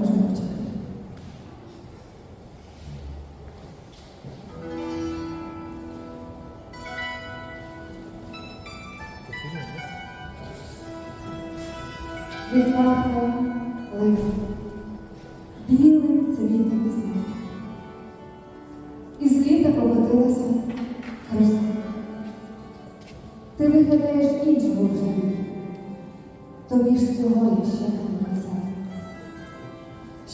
почати. Відпахне лихо, білим цвітом весни. І з літа покотилася краса. Ти виглядаєш іншого вже. Тобі ж цього ще не казав.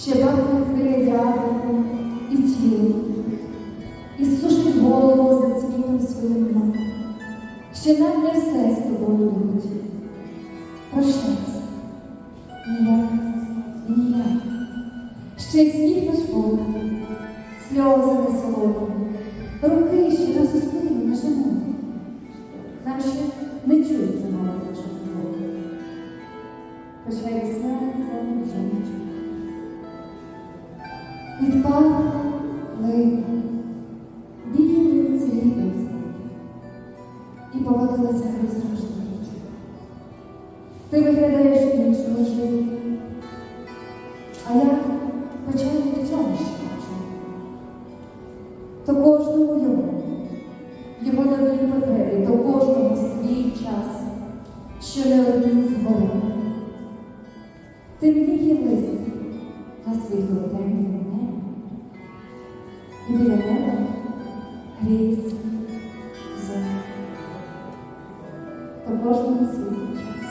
Ще пахне хвиля яблуком і тілом, і сушить голову за цвітом своїм. Ще нам не все з тобою любить. Прощайся. Ніяк, ніяк. Ще й сніг наш Бог, сльози не солодкі, руки ще нас у спину не. Нам ще не чується мало звуків. Хоча Лихо, білим цвітом і поводилася розражена. Ти виглядаєш іншого живі. А я почала від цього. То кожному йому, його новій потребі, то кожному свій час, що не один згорів. Ти мені є лист на світло темному То кожному свій час.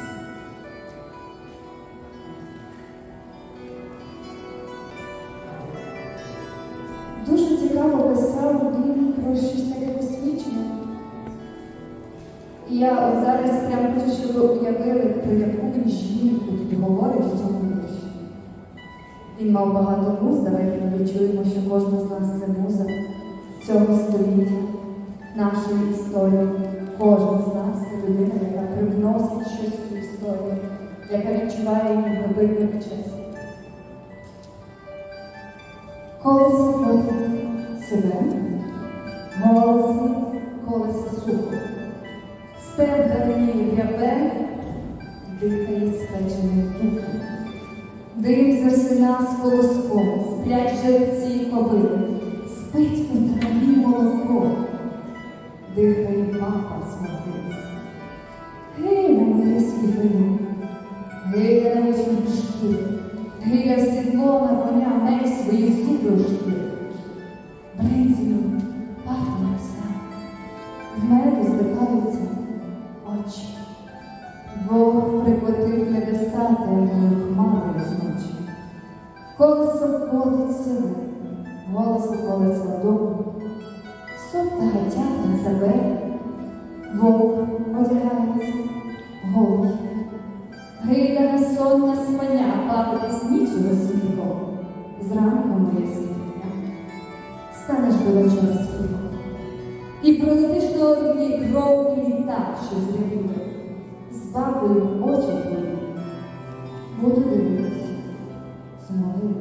Дуже цікаво писав він про щось таке космічне. Я от зараз прямо хочу, щоб ви уявили, про яку він жінку тут говорить в цьому вірші. Він мав багато муз, давайте ми відчуємо, що кожна з нас це муза цього століття, нашої історії. Кожен з нас це людина, яка привносить щось в цю історію, яка відчуває її глибинну честь. Колесо ходить себе, голоси колеса сухо. Степ дарує грябе, дихає спеченим духом. Дим засина з колоском, сплять жерці кобили, дихає папа смакує. Гей на моє світлину, гей на вечір шкіри, гей на сідло на коня меч свої зуби у шкіри. Пахне все, в меду здиваються очі. Бог прикотив небеса темною хмарою зночі. Колесо ходить сили, голосо колеса дому, сотта тягне себе вовк одягається голий. Гриля сонна сманя плакатись нічого сміхом. Зранку моя світня, станеш до вечора сміхом. І пролетиш до одні кровки літа, що зрівні, з бабою очі твої, буду дивитися, змолив.